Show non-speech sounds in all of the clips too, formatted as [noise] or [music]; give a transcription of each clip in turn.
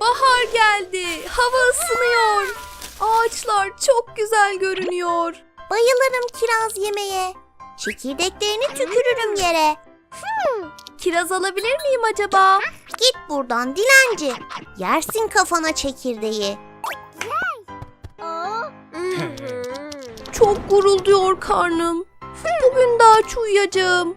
Bahar geldi. Hava ısınıyor. Ağaçlar çok güzel görünüyor. Bayılırım kiraz yemeye. Çekirdeklerini tükürürüm yere. Kiraz alabilir miyim acaba? Git buradan dilenci. Yersin kafana çekirdeği. Çok gurulduyor karnım. Bugün de aç uyuyacağım.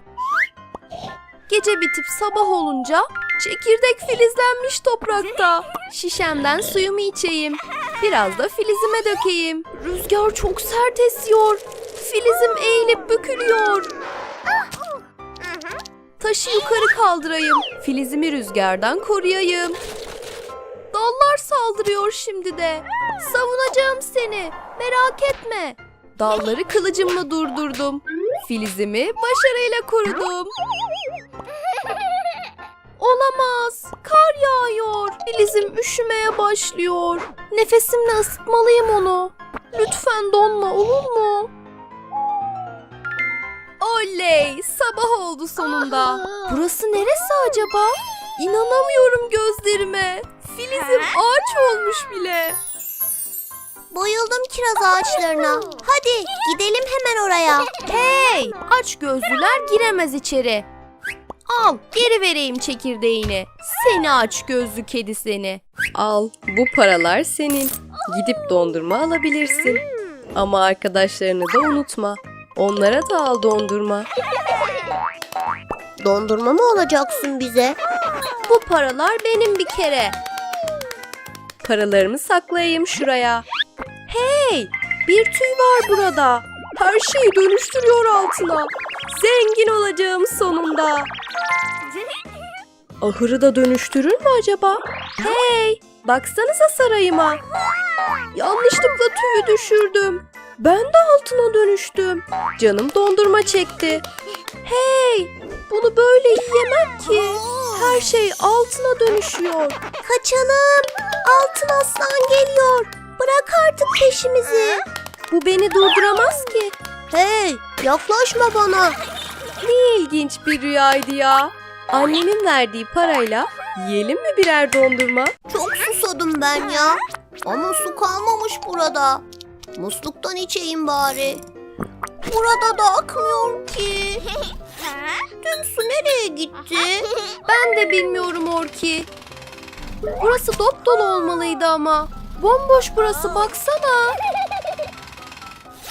Gece bitip sabah olunca çekirdek filizlenmiş toprakta. Şişemden suyumu içeyim. Biraz da filizime dökeyim. Rüzgar çok sert esiyor. Filizim eğilip bükülüyor. Taşı yukarı kaldırayım. Filizimi rüzgardan koruyayım. Dallar saldırıyor şimdi de. Savunacağım seni. Merak etme. Dalları kılıcımla durdurdum. Filizimi başarıyla korudum. Olamaz. Kar yağıyor. Filizim üşümeye başlıyor. Nefesimle ısıtmalıyım onu. Lütfen donma olur mu? Oley! Sabah oldu sonunda. Burası neresi acaba? İnanamıyorum gözlerime. Filizim ağaç olmuş bile. Bayıldım kiraz ağaçlarına. Hadi gidelim hemen oraya. Hey! Aç gözlüler giremez içeri. Al, geri vereyim çekirdeğini. Seni aç gözlü kedi seni. Al, bu paralar senin. Gidip dondurma alabilirsin. Ama arkadaşlarını da unutma. Onlara da al dondurma. Dondurma mı alacaksın bize? Bu paralar benim bir kere. Paralarımı saklayayım şuraya. Hey! Bir tüy var burada. Her şeyi dönüştürüyor altına. Zengin olacağım sonunda. Ahırı da dönüştürür mü acaba? Hey! Baksanıza sarayıma. Yanlışlıkla tüyü düşürdüm. Ben de altına dönüştüm. Canım dondurma çekti. Hey! Bunu böyle yiyemem ki. Her şey altına dönüşüyor. Kaçalım. Altın aslan geliyor. Bırak artık peşimizi. Bu beni durduramaz ki. Hey yaklaşma bana. Ne ilginç bir rüyaydı ya. Annemin verdiği parayla yiyelim mi birer dondurma? Çok susadım ben ya. Ama su kalmamış burada. Musluktan içeyim bari. Burada da akmıyor ki. [laughs] Tüm su nereye gitti? Ben de bilmiyorum Orki. Burası dop dolu olmalıydı ama. Bomboş burası baksana.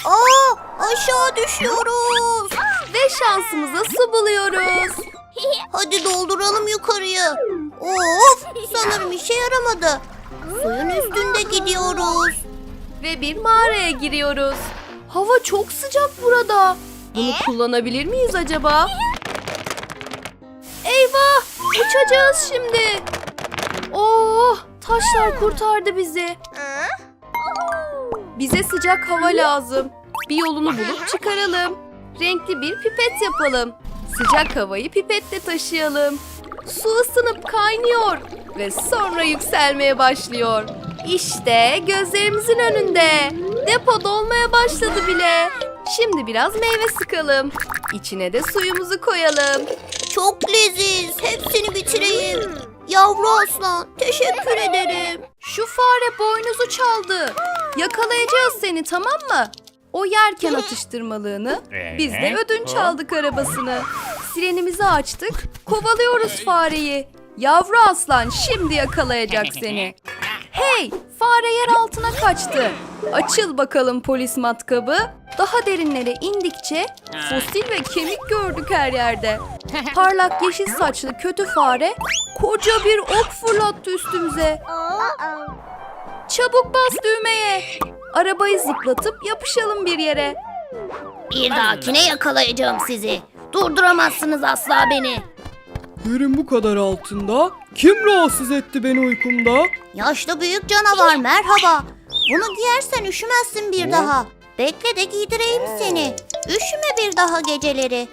Aa aşağı düşüyoruz. Ve şansımıza su buluyoruz. [laughs] Hadi dolduralım yukarıyı. Of sanırım işe yaramadı. Suyun üstünde gidiyoruz. Ve bir mağaraya giriyoruz. Hava çok sıcak burada. Bunu kullanabilir miyiz acaba? Eyvah! Uçacağız şimdi. Oh! Taşlar kurtardı bizi. Bize sıcak hava lazım. Bir yolunu bulup çıkaralım. Renkli bir pipet yapalım. Sıcak havayı pipetle taşıyalım. Su ısınıp kaynıyor ve sonra yükselmeye başlıyor. İşte gözlerimizin önünde. Depo dolmaya başladı bile. Şimdi biraz meyve sıkalım. İçine de suyumuzu koyalım. Çok leziz. Hepsini bitireyim. Yavru aslan teşekkür ederim. Şu fare boynuzu çaldı. Yakalayacağız seni tamam mı? O yerken [laughs] atıştırmalığını, biz de ödünç aldık arabasını. Sirenimizi açtık, kovalıyoruz fareyi. Yavru aslan şimdi yakalayacak seni. Hey, fare yer altına kaçtı. Açıl bakalım polis matkabı. Daha derinlere indikçe fosil ve kemik gördük her yerde. Parlak yeşil saçlı kötü fare koca bir ok fırlattı üstümüze. Çabuk bas düğmeye. Arabayı zıplatıp yapışalım bir yere. Bir dahakine yakalayacağım sizi. Durduramazsınız asla beni. Yerin bu kadar altında kim rahatsız etti beni uykumda? Yaşlı büyük canavar merhaba. Bunu giyersen üşümezsin bir daha. Bekle de giydireyim seni. Üşüme bir daha geceleri.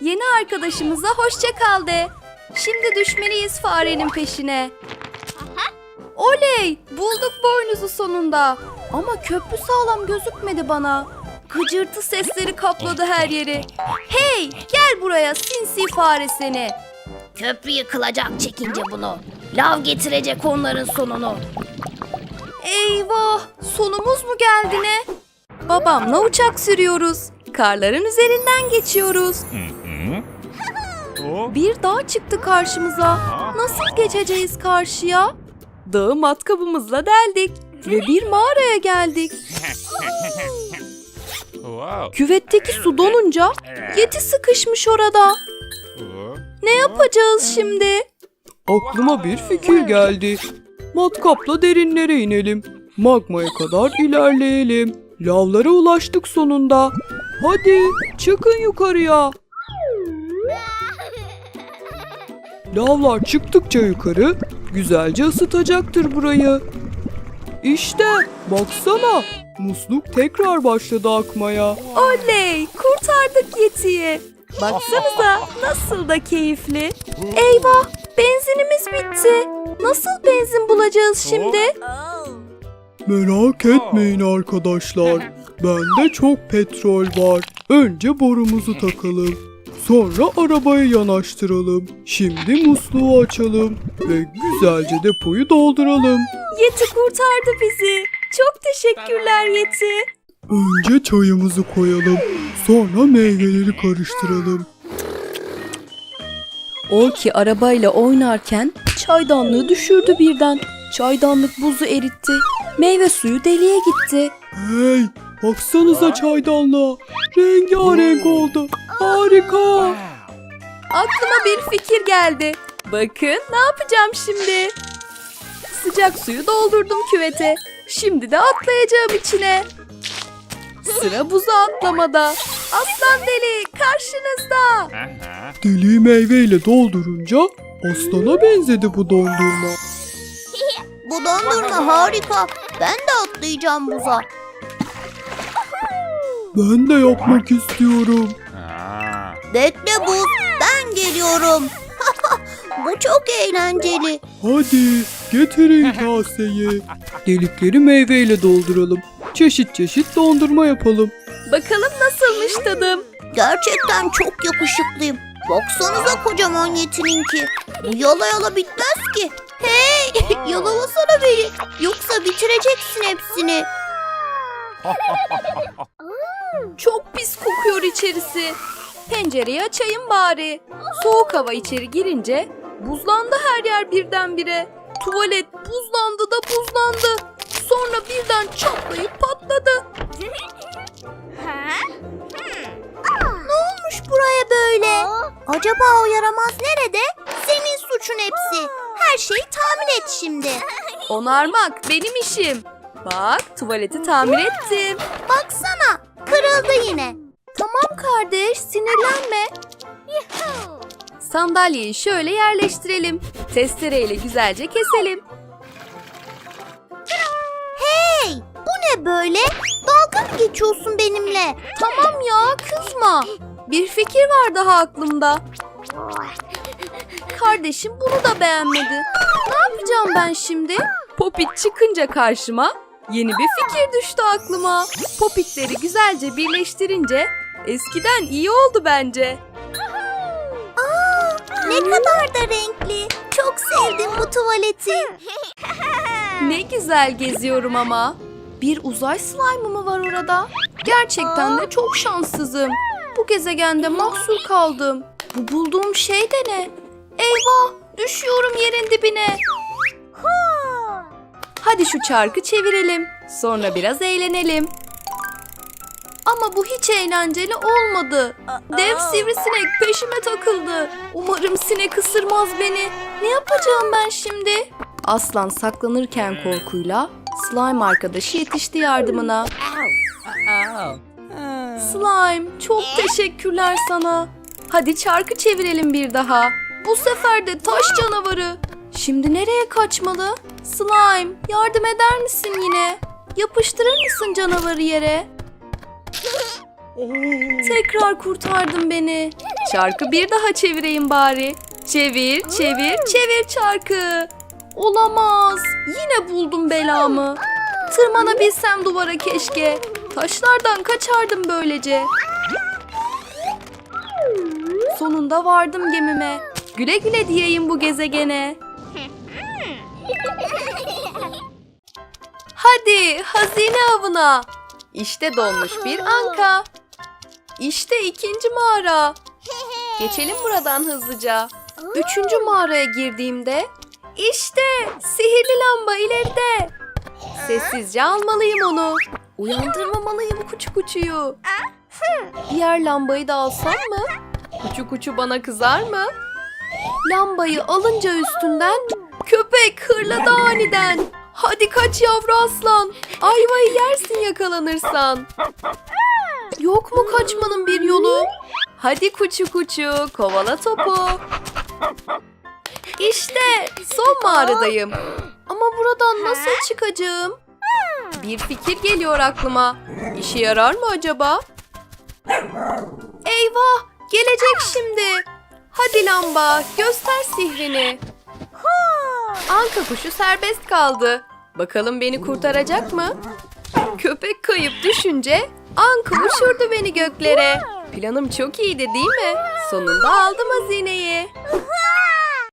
Yeni arkadaşımıza hoşça kal de. Şimdi düşmeliyiz farenin peşine. Oley! Bulduk boynuzu sonunda. Ama köprü sağlam gözükmedi bana. Gıcırtı sesleri kapladı her yeri. Hey! Gel buraya sinsi fare seni. Köprü yıkılacak çekince bunu. Lav getirecek onların sonunu. Eyvah! Sonumuz mu geldi ne? Babamla uçak sürüyoruz. Karların üzerinden geçiyoruz. Bir dağ çıktı karşımıza. Nasıl geçeceğiz karşıya? Dağı matkabımızla deldik ve bir mağaraya geldik. [laughs] Küvetteki su donunca yeti sıkışmış orada. Ne yapacağız şimdi? Aklıma bir fikir geldi. Matkapla derinlere inelim. Magmaya kadar ilerleyelim. Lavlara ulaştık sonunda. Hadi çıkın yukarıya. Lavlar çıktıkça yukarı güzelce ısıtacaktır burayı. İşte baksana musluk tekrar başladı akmaya. Oley! Kurtardık Yeti'yi. Baksanıza nasıl da keyifli. Eyvah! Benzinimiz bitti. Nasıl benzin bulacağız şimdi? Merak etmeyin arkadaşlar. Bende çok petrol var. Önce borumuzu takalım. Sonra arabayı yanaştıralım. Şimdi musluğu açalım ve güzelce depoyu dolduralım. Yeti kurtardı bizi. Teşekkürler Yeti. Önce çayımızı koyalım. Sonra meyveleri karıştıralım. O ki arabayla oynarken çaydanlığı düşürdü birden. Çaydanlık buzu eritti. Meyve suyu deliğe gitti. Hey, baksanıza çaydanlığa. Rengarenk oldu. Harika. Aklıma bir fikir geldi. Bakın ne yapacağım şimdi. Sıcak suyu doldurdum küvete. Şimdi de atlayacağım içine. Sıra buza atlamada. Aslan deli karşınızda. Deliği meyveyle doldurunca aslana benzedi bu dondurma. [laughs] Bu dondurma harika. Ben de atlayacağım buza. Ben de yapmak istiyorum. Bekle buz. Ben geliyorum. [laughs] Bu çok eğlenceli. Hadi getirin [laughs] kaseyi. Delikleri meyveyle dolduralım. Çeşit çeşit dondurma yapalım. Bakalım nasılmış tadım. Gerçekten çok yakışıklıyım. Baksanıza kocaman yetininki. Bu yala yala bitmez ki. Hey [laughs] yalamasana beni. Yoksa bitireceksin hepsini. [laughs] Çok pis kokuyor içerisi. Pencereyi açayım bari. Soğuk hava içeri girince buzlandı her yer birdenbire. Tuvalet buzlandı da buzlandı. Sonra birden çatlayıp patladı. Ne olmuş buraya böyle? Acaba o yaramaz nerede? Senin suçun hepsi. Her şeyi tamir et şimdi. [laughs] Onarmak benim işim. Bak tuvaleti tamir ettim. Baksana kırıldı yine. Tamam kardeş sinirlenme. Sandalyeyi şöyle yerleştirelim. Testereyle güzelce keselim. Hey bu ne böyle? Dalga mı geçiyorsun benimle? Tamam ya kızma. Bir fikir var daha aklımda. Kardeşim bunu da beğenmedi. Ne yapacağım ben şimdi? Popit çıkınca karşıma yeni bir fikir düştü aklıma. Popitleri güzelce birleştirince eskiden iyi oldu bence. Ne kadar da renkli. Çok sevdim bu tuvaleti. [laughs] Ne güzel geziyorum ama. Bir uzay slime'ı mı var orada? Gerçekten de çok şanssızım. Bu gezegende mahsur kaldım. Bu bulduğum şey de ne? Eyvah! Düşüyorum yerin dibine. Hadi şu çarkı çevirelim. Sonra biraz eğlenelim. Ama bu hiç eğlenceli olmadı. Dev sivrisinek peşime takıldı. Umarım sinek ısırmaz beni. Ne yapacağım ben şimdi? Aslan saklanırken korkuyla slime arkadaşı yetişti yardımına. Slime çok teşekkürler sana. Hadi çarkı çevirelim bir daha. Bu sefer de taş canavarı. Şimdi nereye kaçmalı? Slime yardım eder misin yine? Yapıştırır mısın canavarı yere? Tekrar kurtardın beni. Çarkı bir daha çevireyim bari. Çevir, çevir, çevir çarkı. Olamaz. Yine buldum belamı. Tırmanabilsem duvara keşke. Taşlardan kaçardım böylece. Sonunda vardım gemime. Güle güle diyeyim bu gezegene. [laughs] Hadi hazine avına. İşte donmuş bir anka. İşte ikinci mağara. Geçelim buradan hızlıca. Üçüncü mağaraya girdiğimde işte sihirli lamba ileride. Sessizce almalıyım onu. Uyandırmamalıyım kuçu kuçuyu. Diğer lambayı da alsam mı? Kuçu kuçu bana kızar mı? Lambayı alınca üstünden köpek hırladı aniden. Hadi kaç yavru aslan. Ayvayı yersin yakalanırsan. Yok mu kaçmanın bir yolu? Hadi kuçu kuçu kovala topu. İşte son mağaradayım. Ama buradan nasıl çıkacağım? Bir fikir geliyor aklıma. İşe yarar mı acaba? Eyvah! Gelecek şimdi. Hadi lamba, göster sihrini. Anka kuşu serbest kaldı. Bakalım beni kurtaracak mı? Köpek kayıp düşünce Anka uçurdu beni göklere. Planım çok iyiydi değil mi? Sonunda aldım hazineyi.